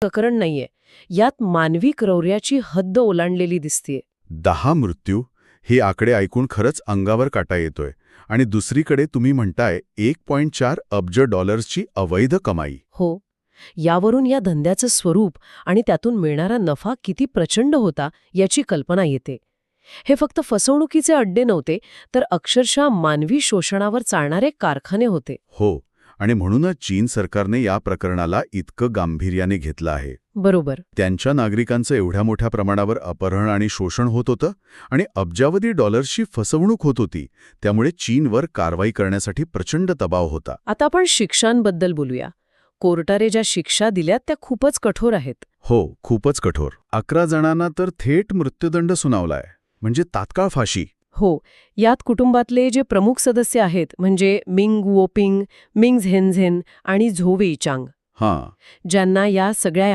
प्रकरण नाहीये. यात मानवी क्रौर्याची हद्द ओलांडलेली दिसतीये. दहा मृत्यू हे आकडे ऐकून खरंच अंगावर काटा येतोय. आणि दुसरीकडे तुम्ही म्हणताय एक पॉइंट चार अब्ज डॉलर्सची अवैध कमाई. हो. यावरून या धंद्याचं स्वरूप आणि त्यातून मिळणारा नफा किती प्रचंड होता याची कल्पना येते. हे फक्त फसवणुकीचे अड्डे नव्हते तर अक्षरशः मानवी शोषणावर चालणारे कारखाने होते. हो. आणि म्हणूनच चीन सरकारने या प्रकरणाला इतकं गांभीर्याने घेतलं आहे. बरोबर. त्यांच्या नागरिकांचं एवढ्या मोठ्या प्रमाणावर अपहरण आणि शोषण होत होतं आणि अब्जावधी डॉलर्सची फसवणूक होत होती त्यामुळे चीनवर कारवाई करण्यासाठी प्रचंड दबाव होता. आता आपण शिक्षांबद्दल बोलूया. कोर्टाने ज्या शिक्षा दिल्यात त्या खूपच कठोर आहेत. हो खूपच कठोर. अकरा जणांना तर थेट मृत्यूदंड सुनावलाय. म्हणजे तात्काळ फाशी. हो यात कुटुंबातले जे प्रमुख सदस्य आहेत म्हणजे मिंग वोपिंग मिंग झेनझेन आणि झोवेई चांग हां. ज्यांना या सगळ्या